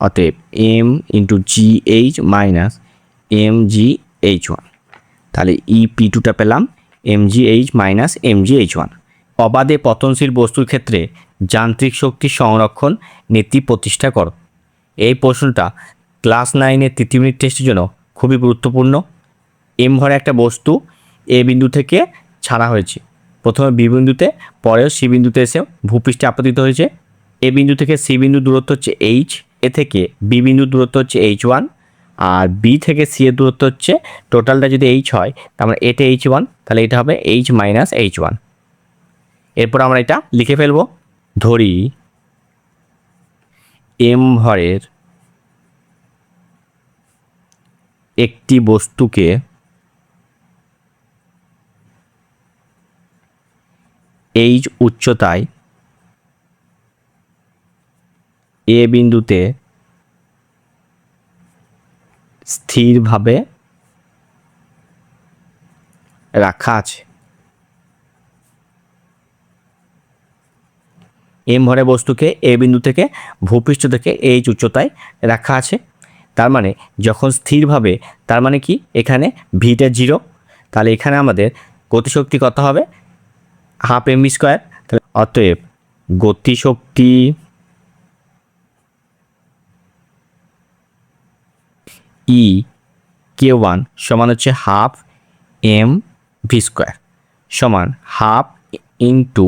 অতএব M into G H minus M G H one তাহলে E P টুটা পেলাম M G H minus M G H one অবাধে পতনশীল বস্তুর ক্ষেত্রে যান্ত্রিক শক্তি সংরক্ষণ নীতি প্রতিষ্ঠা করো। এই প্রশ্নটা ক্লাস নাইনের তৃতীয় মিনিট টেস্টের জন্য খুবই গুরুত্বপূর্ণ। এম ভরে একটা বস্তু এ বিন্দু থেকে ছাড়া হয়েছে। প্রথমে বি বিন্দুতে, পরেও সি বিন্দুতে এসে ভূপৃষ্ঠে আপতিত হয়েছে। এ বিন্দু থেকে সি বিন্দু দূরত্ব হচ্ছে এইচ এ থেকে বি বিন্দু দূরত্ব হচ্ছে এইচ ওয়ান আর বি থেকে সি এর দূরত্ব হচ্ছে টোটালটা যদি এইচ হয়, তার মানে এটা এইচ ওয়ান তাহলে এটা হবে এইচ মাইনাস এইচ ওয়ান এরপর আমরা এটা লিখে ফেলব। ধরি এম ভরের একটি বস্তুকে এইচ উচ্চতায় এ বিন্দুতে স্থিরভাবে রাখা আছে। এম ভরে বস্তুকে, এ বিন্দু থেকে, ভূপৃষ্ঠ থেকে এইচ উচ্চতায় রাখা আছে। তার মানে যখন স্থিরভাবে, তার মানে কি? এখানে ভিটা জিরো তাহলে এখানে আমাদের গতিশক্তি কত হবে? হাফ এম স্কোয়ার তাহলে অতএব গতিশক্তি ই কে ওয়ান সমান হচ্ছে হাফ এম ভি স্কোয়ার সমান half into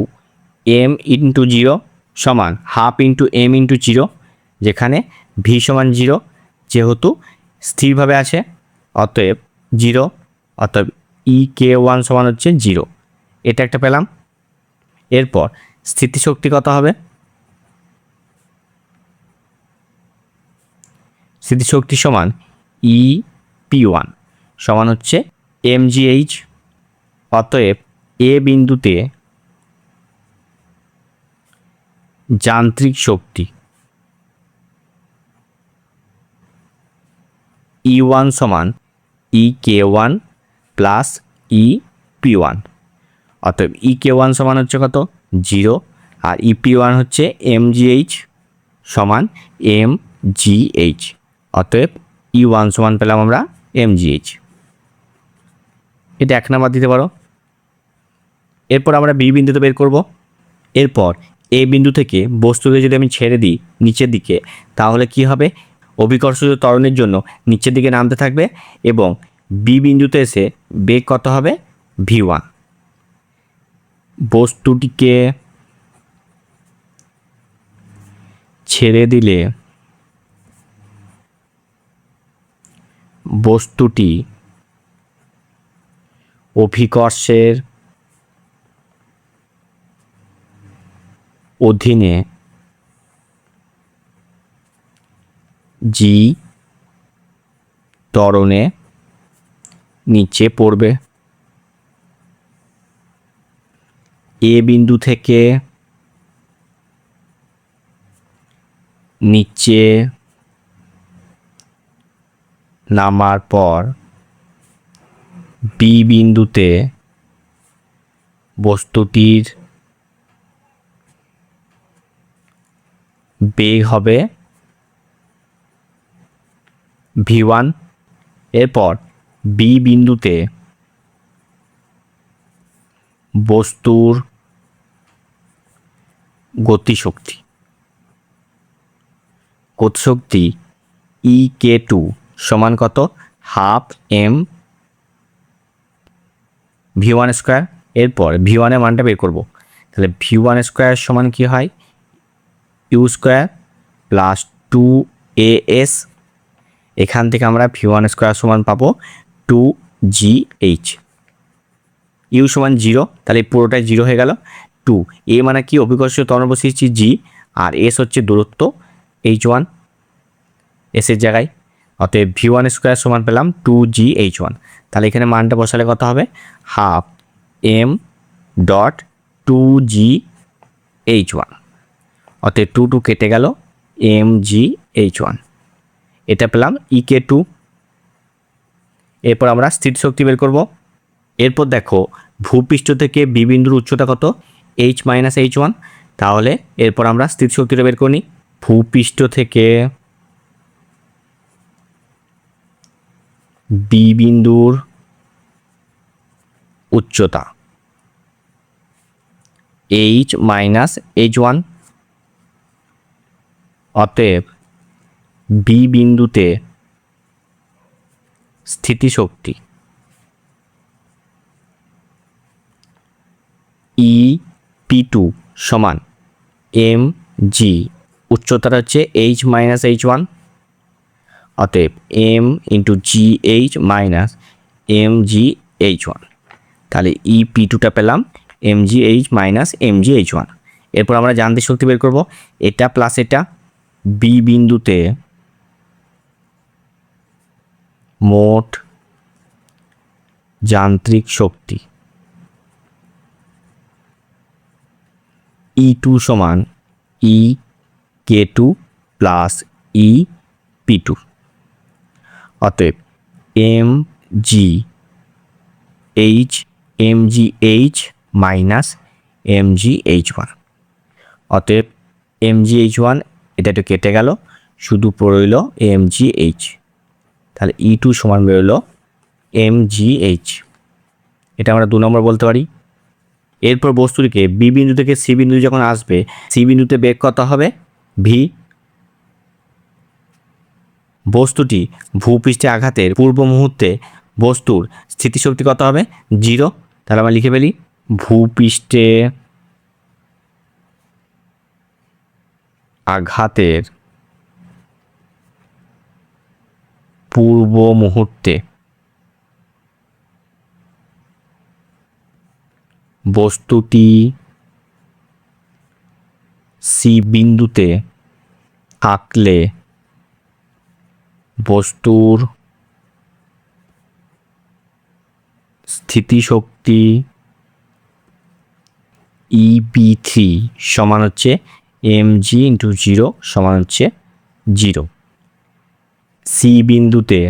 M into zero সমান half into M into zero যেখানে ভি সমান জিরো যেহেতু স্থিরভাবে আছে, অতএব জিরো অতএব ই কে ওয়ান সমান হচ্ছে জিরো এটা একটা পেলাম। এরপর স্থিতিশক্তি কত হবে? স্থিতিশক্তি সমান ই পি ওয়ান সমান হচ্ছে এম জি এইচ অতএব এ বিন্দুতে যান্ত্রিক শক্তি ই ওয়ান সমান E K one plus E P one অতএব ই কে ওয়ান সমান হচ্ছে কত? জিরো আর ই পি ওয়ান হচ্ছে এম জি এইচ সমান এম জি এইচ অতএব ই ওয়ান সমান পেলাম আমরা এম জি এইচ এটা এক নাম্বার দিতে পারো। এরপর আমরা বি বিন্দুতে বের করব। এরপর এ বিন্দু থেকে বস্তুকে যদি আমি ছেড়ে দিই নিচের দিকে, তাহলে কি হবে? অভিকর্ষ ত্বরণের জন্য নিচের দিকে নামতে থাকবে এবং বি বিন্দুতে এসে বেগ কত হবে? ভি ওয়ান বস্তুটিকে ছেড়ে দিলে বস্তুটি অভিকর্ষের অধীনে জি ত্বরণে নিচে পড়বে। এ বিন্দু থেকে নিচে নামার পর বি বিন্দুতে বস্তুটির বেগ হবে ভি ওয়ান। এরপর বি বিন্দুতে বস্তুর গতিশক্তি। গতিশক্তি ই কে টু সমান কত? Half M V one square. এরপর ভি ওয়ানের মানটা বের করব। তাহলে ভি ওয়ান স্কোয়ার সমান কি হয়? U square plus two A S. এখান থেকে আমরা ভি ওয়ান স্কোয়ার সমান পাবো টু জি এইচ। ইউ সমান জিরো, তাহলে পুরোটাই জিরো হয়ে গেল। টু, এ মানে কি? অভিকর্ষীয় বসিয়েছি জি, আর এস হচ্ছে দূরত্ব এইচ ওয়ান। এসের জায়গায় অতএব ভি ওয়ান স্কোয়ার সমান পেলাম টু জি এইচ ওয়ান তাহলে এখানে মানটা বসালে কত হবে? Half M dot two G H one অতএব টু টু কেটে গেল এম জি এইচ ওয়ান এটা পেলাম ই কে টু এরপর আমরা স্থির শক্তি বের করব। এরপর দেখো, ভূপৃষ্ঠ থেকে বি বিন্দুর উচ্চতা কত? এইচ মাইনাস এইচ ওয়ান তাহলে এরপর আমরা স্থির শক্তিটা বের করি। ভূপৃষ্ঠ থেকে বি বিন্দুর উচ্চতা। এইচ মাইনাস এইচ ওয়ান অতএব বি বিন্দুতে স্থিতিশক্তি ই পি টু সমান এম জি উচ্চতাটা হচ্ছে এইচ মাইনাস এইচ ওয়ান অতএব M into G H minus M G H one তাহলে ই পি টুটা পেলাম M G H minus M G H one এরপর আমরা যান্ত্রিক শক্তি বের করব, এটা প্লাস এটা বি বিন্দুতে মোট যান্ত্রিক শক্তি ই টু সমান E K two plus E P two অতএব M G H M G H minus M G H one অতএব এম জি এইচ ওয়ান এটা একটু কেটে গেল, শুধু পড়ইল এম জি এইচ তাহলে ই টু সমান বেরোলো এম জি এইচ এটা আমরা দু নম্বর বলতে পারি। এরপর বস্তুটিকে বি বিন্দু থেকে সি বিন্দু যখন আসবে সি বিন্দুতে বেগ কত হবে? ভি বস্তুটি ভূপৃষ্ঠে আঘাতের পূর্ব মুহূর্তে বস্তুর স্থিতিশক্তি কত হবে? জিরো। তাহলে আমরা লিখে ফেলি, ভূপৃষ্ঠে আঘাতের পূর্ব মুহূর্তে বস্তুটি সি বিন্দুতে থাকলে বস্তুর স্থিতিশক্তি ইপি থ্রি সমান হচ্ছে এম জি ইন্টু জিরো সমান হচ্ছে জিরো সি বিন্দুতে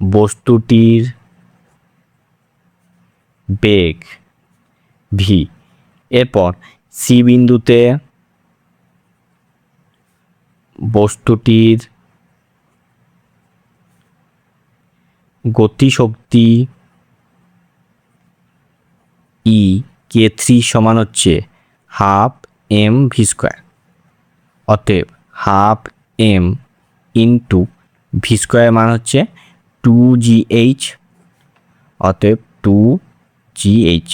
বস্তুটির বেগ ভি এরপর সি বিন্দুতে বস্তুটির গতিশক্তি ই কে থ্রি সমান হচ্ছে হাফ এম ভি স্কোয়ার অতএব half M into V square মান হচ্ছে টু জি এইচ অতএব টু জি এইচ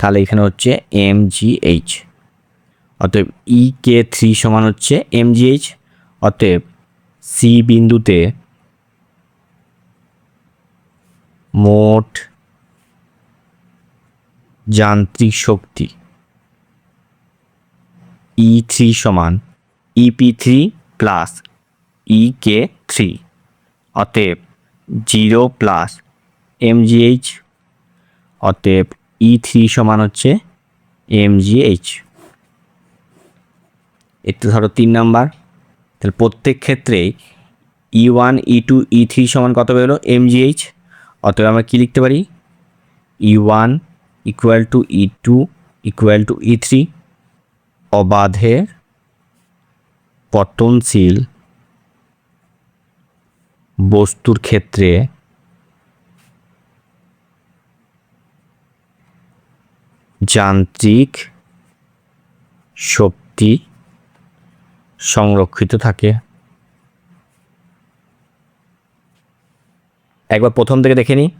তাহলে এখানে হচ্ছে এম জি এইচ অতএব ই কে থ্রি সমান হচ্ছে এম জি এইচ অতএব সি বিন্দুতে মোট যান্ত্রিক শক্তি ই থ্রি সমান E P three plus E K three অতএব zero plus M G H অতএব ই থ্রি সমান হচ্ছে এম জি এইচ এটা ধরো তিন নাম্বার। তাহলে প্রত্যেক ক্ষেত্রেই E one E two E three সমান কত বেরোলো? এইচ অতএব আমরা কী লিখতে পারি? E one equal to E two equal to E three অবাধের পতনশীল বস্তুর ক্ষেত্রে যান্ত্রিক শক্তি সংরক্ষিত থাকে। একবার প্রথম থেকে দেখে নিই